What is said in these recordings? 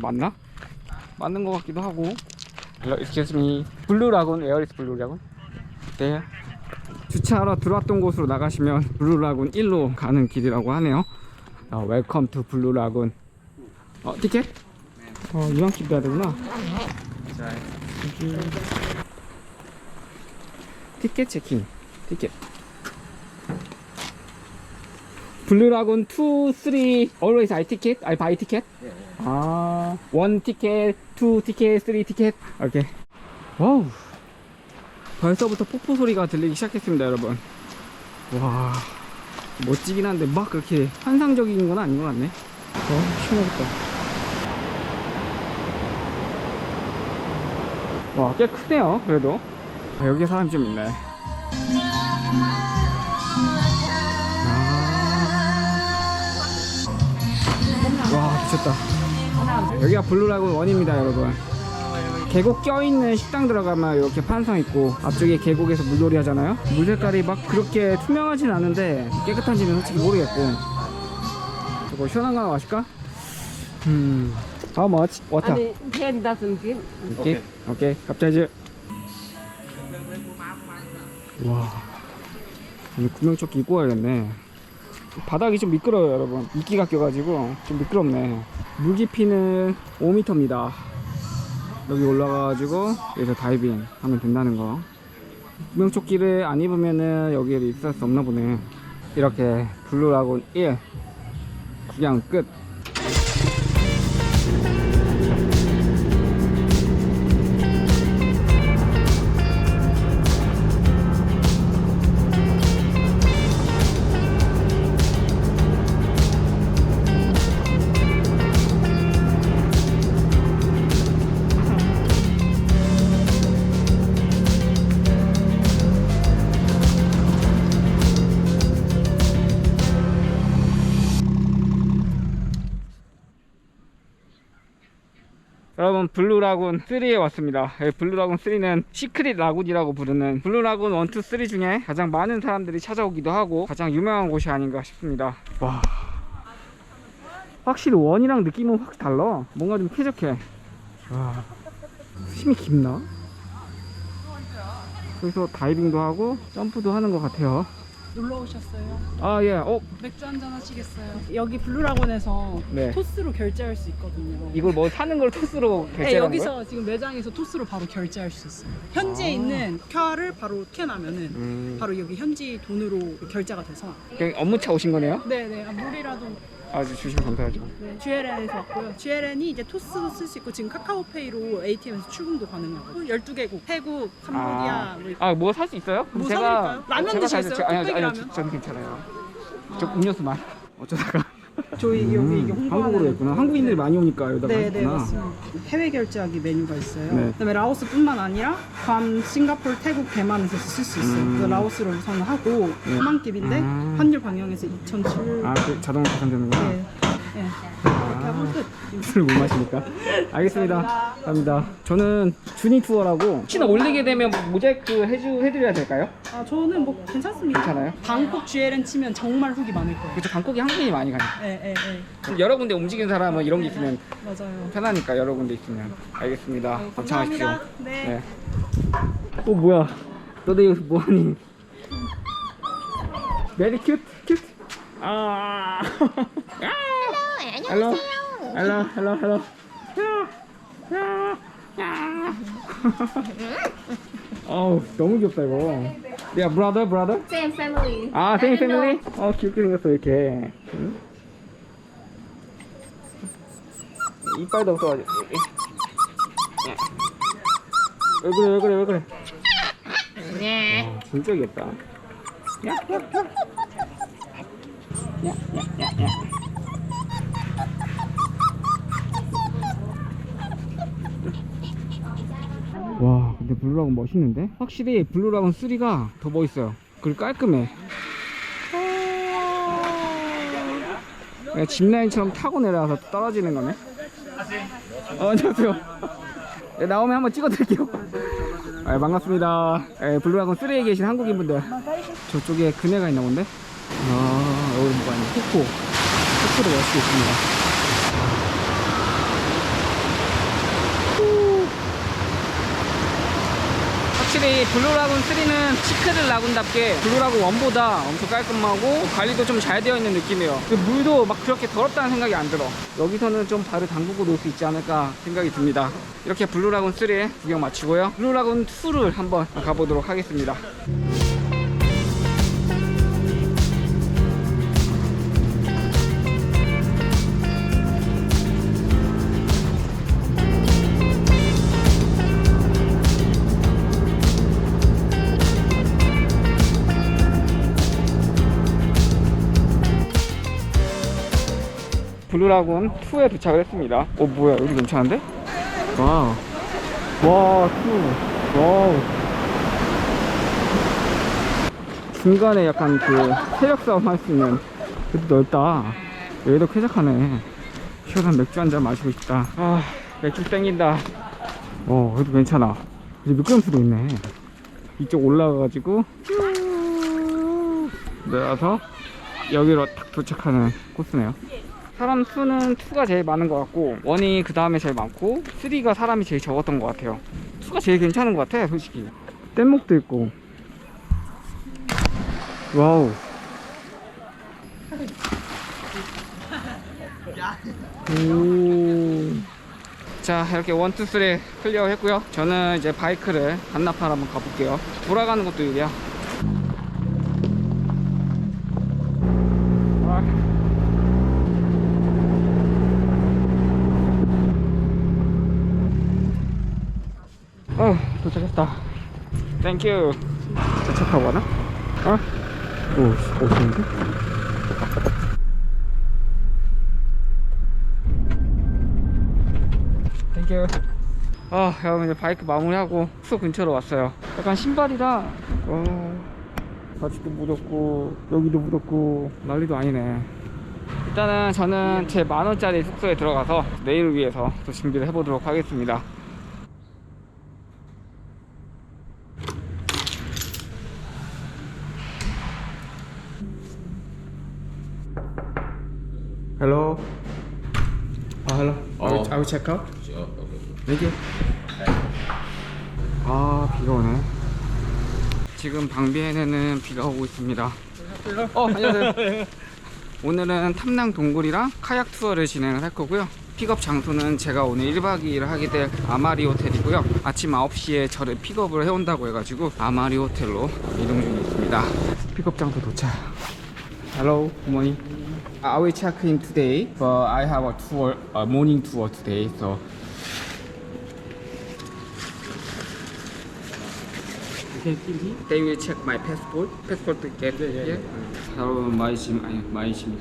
맞나? 맞는 것 같기도 하고 Hello, excuse me 블루 라군 에어 is 블루 라군? 네 주차하러 들어왔던 곳으로 나가시면 블루 라군 1로 가는 길이라고 하네요 어, 웰컴 투 블루 라군 어 티켓? 어 이왕집 가야 되구나 여기. 티켓 체킹 티켓 블루 라군 2, 3 always I ticket? I buy ticket? 아, 원 티켓, 투 티켓, 쓰리 티켓. 오케이. 와우. 벌써부터 폭포 소리가 들리기 시작했습니다, 여러분. 와, 멋지긴 한데 막 그렇게 환상적인 건 아닌 것 같네. 어, 시원하겠다. 와, 꽤 크네요, 그래도. 아, 여기에 사람이 좀 있네. 미쳤다. 여기가 블루라군 원입니다, 여러분. 계곡 껴있는 식당 들어가면 이렇게 판성 있고 앞쪽에 계곡에서 물놀이 하잖아요. 물 색깔이 막 그렇게 투명하진 않은데 깨끗한지는 솔직히 모르겠고. 저거 시원한 거 하나 마실까? 음, how much? Water. 아니, 10 doesn't give. 오케이. 오케이. 갑자기. 와. 오늘 구명조끼 입고 와야겠네. 바닥이 좀 미끄러워요, 여러분. 이끼가 껴가지고 좀 미끄럽네. 물 깊이는 5m입니다. 여기 올라가가지고 여기서 다이빙 하면 된다는 거. 구명조끼를 안 입으면은 여기에 입수할 수 없나 보네. 이렇게 블루라군 1 구경 끝. 여러분 블루라군 3에 왔습니다. 예, 블루라군 3는 시크릿 라군이라고 부르는 블루라군 1, 2, 3 중에 가장 많은 사람들이 찾아오기도 하고 가장 유명한 곳이 아닌가 싶습니다. 와. 확실히 원이랑 느낌은 확 달라. 뭔가 좀 쾌적해. 와. 힘이 깊나? 그래서 다이빙도 하고 점프도 하는 것 같아요 놀러 오셨어요? 아 예 어? 맥주 한잔 하시겠어요? 여기 블루라곤에서 네 토스로 결제할 수 있거든요. 이걸 뭐 사는 걸 토스로 네, 결제하는 여기서 거예요? 지금 매장에서 토스로 바로 결제할 수 있어요. 현지에 아. 있는 큐어를 바로 스캔하면은 음, 바로 여기 현지 돈으로 결제가 돼서 그냥 업무차 오신 거네요? 네네 아, 물이라도 아주 주시면 감사하죠 네, GLN에서 왔고요. GLN이 이제 토스도 쓸 수 있고 지금 카카오페이로 ATM에서 출금도 가능하고 12개국 태국, 캄보디아 뭐 이렇게 아뭐 살 수 있어요? 뭐 제가 사드릴까요? 라면 제가 드시겠어요? 잘- 아니요 뚝배기 아니요 라면? 저- 저는 괜찮아요 저 음료수만 어쩌다가 저희 여기 이게 홍보하는 음, 한국으로 했구나 한국인들이 많이 오니까 여기다가 네, 했구나 네, 맞습니다. 해외 결제하기 메뉴가 있어요. 네. 그다음에 라오스뿐만 아니라 괌, 싱가포르, 태국, 대만에서 쓸 수 있어요. 음. 그 라오스로 우선 하고 네. 하만길인데 아. 환율 방향에서 2,700. 아 그 자동으로 계산되는구나 네. 네. 술을 못 마시니까 알겠습니다 감사합니다 저는 주니 투어라고 혹시나 올리게 되면 모자이크 해주, 해드려야 될까요? 아, 저는 뭐 괜찮습니다. 괜찮아요? 방콕 GLN 치면 정말 후기 많을 거예요. 그쵸 방콕이 한국인이 많이 가니까 네, 네, 네. 좀 여러 군데 움직이는 사람은 이런 게 있으면 맞아요. 편하니까 여러 군데 있으면 알겠습니다 감사하십시오 감사합니다. 네. 네. 어 뭐야? 너네 여기서 뭐하니? 메리 큐트 큐트. 아. 헬로. 헬로 헬 로 헬로. 어우 너무 귀엽다 이거. 야 브라더 브라더. Same family. 아 생일 패밀리? 어 귀엽게 생겼어 이렇게. 응? 이빨도 없어가지고. 왜 그래 왜 그래 왜 그래? 네. 아, 진짜 귀엽다. 야, 야, 야. 야, 야, 야, 야. 근데 블루라군 멋있는데? 확실히 블루라군 3가 더 멋있어요. 그리고 깔끔해. 그냥 짚라인처럼 타고 내려와서 떨어지는 거네. 어, 안녕하세요. 네, 나오면 한번 찍어드릴게요. 아, 반갑습니다. 에, 블루라곤 3에 계신 한국인 분들. 저쪽에 그네가 있나 본데? 아, 여기 뭐가 있네. 코코. 코코도 멋있게 있습니다. 확실히 블루라군 3는 시크를 라군답게 블루라군 1보다 엄청 깔끔하고 관리도 좀 잘 되어 있는 느낌이에요. 그 물도 막 그렇게 더럽다는 생각이 안 들어. 여기서는 좀 발을 담그고 놀 수 있지 않을까 생각이 듭니다. 이렇게 블루라군 3 구경 마치고요. 블루라군 2를 한번 가보도록 하겠습니다. 블루라군 2에 도착을 했습니다. 어 뭐야 여기 괜찮은데? 와, 와 2, 와우. 중간에 약간 그 체력 싸움 할 수 있는 그래도 넓다. 여기도 쾌적하네. 시원한 맥주 한 잔 마시고 싶다. 아 맥주 땡긴다. 어 그래도 괜찮아. 이제 미끄럼수도 있네. 이쪽 올라가가지고 쭉 내려서 여기로 딱 도착하는 코스네요. 사람 수는 2가 제일 많은 것 같고 1이 그 다음에 제일 많고 3가 사람이 제일 적었던 것 같아요. 2가 제일 괜찮은 것 같아 솔직히. 뗏목도 있고. 와우. 오. 자 이렇게 1, 2, 3 클리어 했고요. 저는 이제 바이크를 반납하러 한번 가볼게요. 돌아가는 것도 유리야 도착했다 땡큐 차 타고 가나? 어? 오 씨, 멋있는데? 땡큐 아 여러분 이제 바이크 마무리하고 숙소 근처로 왔어요 약간 신발이라 어 바지도 묻었고 여기도 묻었고 난리도 아니네 일단은 저는 제 만원짜리 숙소에 들어가서 내일을 위해서 또 준비를 해보도록 하겠습니다 Hello. Oh, hello. I will, I will check out. Thank you. 아, 비가 오네. 지금 방비엔에는 비가 오고 있습니다. 어, 안녕하세요. 오늘은 탐낭 동굴이랑 카약 투어를 진행을 할 거고요. 픽업 장소는 제가 오늘 1박 2일 하게 될 아마리 호텔이고요. 아침 9시에 저를 픽업을 해온다고 해가지고 아마리 호텔로 이동 중에 있습니다. 픽업 장소 도착. Hello, good morning. I will check in today, but I have a tour, a morning tour today, so. They will check my passport. passport to get here. 여러분 마이 짐 아니 마이 짐.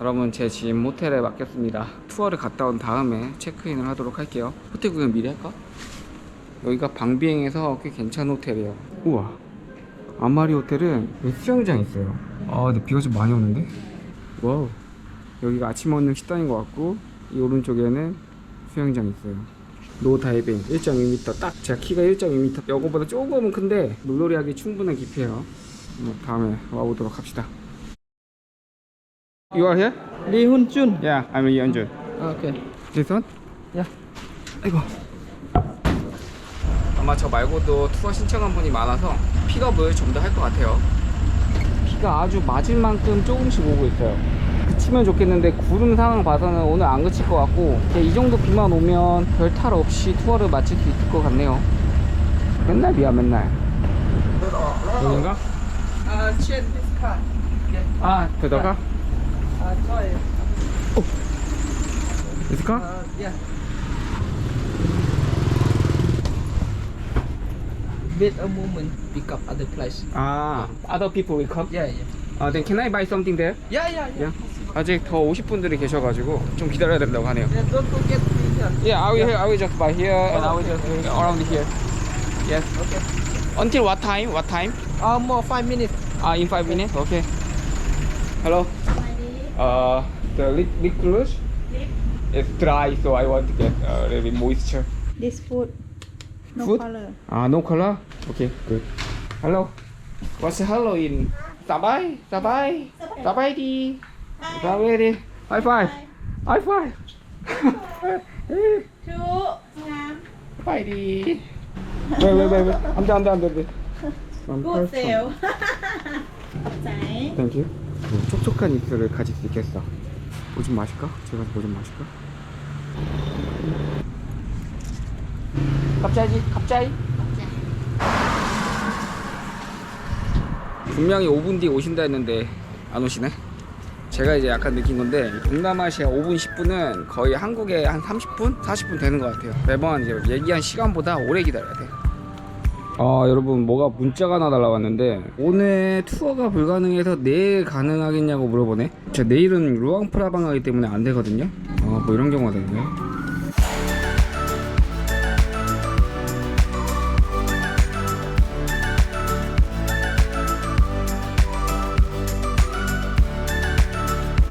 여러분 제짐 호텔에 맡겼습니다. 투어를 갔다 온 다음에 체크인을 하도록 할게요. 호텔 구경 미리 할까? 여기가 방비행에서 꽤 괜찮은 호텔이에요. 우와. 아마리 호텔은 수영장 있어요. 아 근데 비가 좀 많이 오는데? 와우. 여기가 아침 먹는 식당인 것 같고 이 오른쪽에는 수영장 있어요. 노 다이빙 1.2m 딱 제가 키가 1.2m 여거보다 조금은 큰데 물놀이 하기 충분한 깊이에요. 뭐 다음에 와보도록 합시다. You are here? Chun. Yeah, I'm Hyunjun. Okay. This one? Yeah. 아이고. 아마 저 말고도 투어 신청한 분이 많아서 픽업을 좀 더 할 것 같아요. 비가 아주 맞을 만큼 조금씩 오고 있어요. 그치면 좋겠는데 구름 상황 봐서는 오늘 안 그칠 것 같고 이 정도 비만 오면 별 탈 없이 투어를 마칠 수 있을 것 같네요. 맨날 비야 맨날. 여긴가? Change this card. 아, 되다가? Uh, sorry. 있을까? Uh, yeah. Wait a moment. Pick up other place. 아, other people will come? Yeah, yeah. 아, then can I buy something there? Yeah, yeah, yeah. Yeah. 아직 더 오실 분들이 계셔가지고 좀 기다려야 된다고 하네요. Yeah, don't forget here. Yeah, I will, I will just buy here and I will just around here. Yes. Okay. Until what time? What time? Uh, more five minutes. Ah, in five minutes. Okay. Hello. Uh, the lip lip gloss. It's dry, so I want to get a little bit moisture. This food No Food? color. Ah, no color? Okay, good. Hello. What's hello in? Sabay, sabay, sabay di. Sabay di. High five. High five. sabay di. Wait, wait, wait, wait. 안 돼, 안 돼, 안 돼, 안 돼. One Good sale. 잘. Thank you. 뭐 촉촉한 입술을 가질 수 있겠어. 뭐 좀 마실까? 제가 뭐 좀 마실까? 갑자기, 갑자기. 분명히 5분 뒤에 오신다 했는데 안 오시네. 제가 이제 약간 느낀 건데 동남아시아 5분 10분은 거의 한국에 한 30분, 40분 되는 것 같아요. 매번 이제 얘기한 시간보다 오래 기다려야 돼. 아 여러분 뭐가 문자가 하나 날라왔는데 오늘 투어가 불가능해서 내일 가능하겠냐고 물어보네. 제가 내일은 루앙프라방 가기 때문에 안 되거든요. 아 뭐 이런 경우가 되네요.